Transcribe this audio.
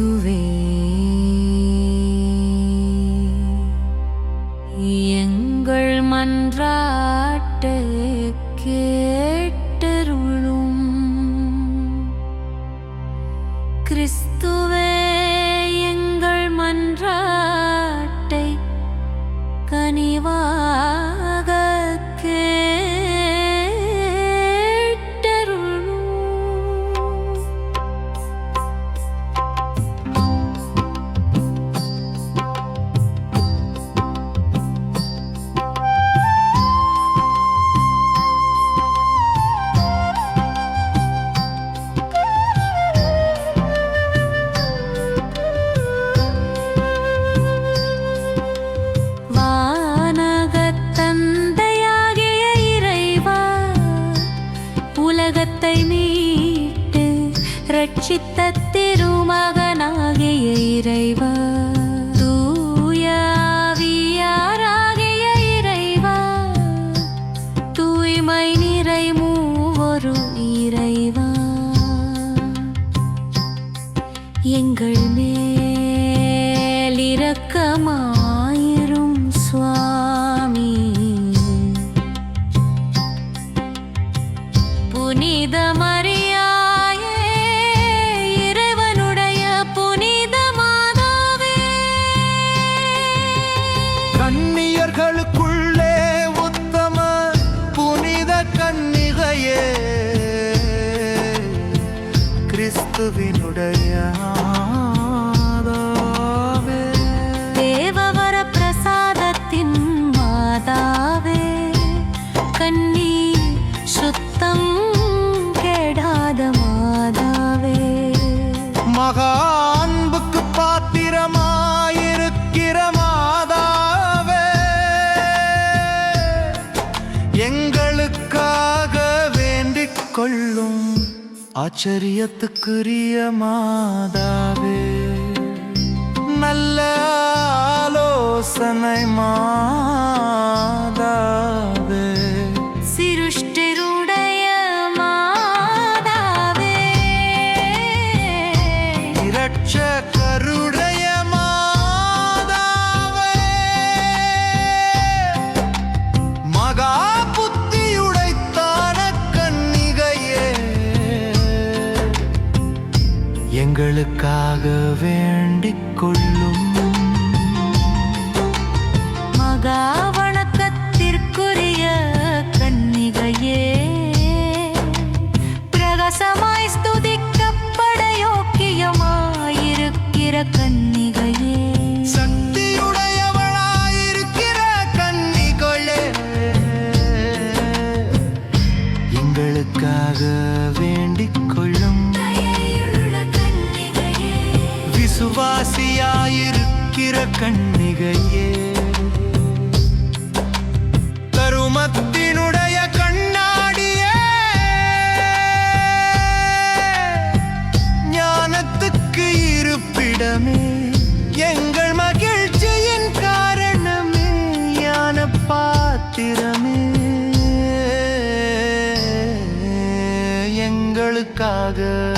கிறிஸ்துவே எங்கள் மன்றாட்ட கேட்டருளும். கிறிஸ்துவே இரக்கமாயிரும் சுவாமி. புனித இறைவனுடைய புனித மாதாவே கன்னியர்களுக்குள்ளே உத்தம புனித கன்னிகையே கிறிஸ்துவினுடைய எங்களுக்காக வேண்டிக் கொள்ளும் ஆச்சரியத்துக்குரிய மாதாவே. நல்ல ஆலோசனை மா எங்களுக்காக வேண்டிக் கொள்ளும் மகா வணக்கத்திற்குரிய கன்னிகையே பிரகாசமாய் ஸ்துதிக்கப்பட யோக்கியமாயிருக்கிற கன்னிகையே. சக்தியுடையவளாயிருக்கிற கன்னிகளே எங்களுக்காக கண்ணிகையே. கன்னிகையே கருமத்தினுடைய கண்ணாடியே. ஞானத்துக்கு இருப்பிடமே. எங்கள் மகிழ்ச்சியின் காரணமே. ஞான பாத்திரமே. எங்களுக்காக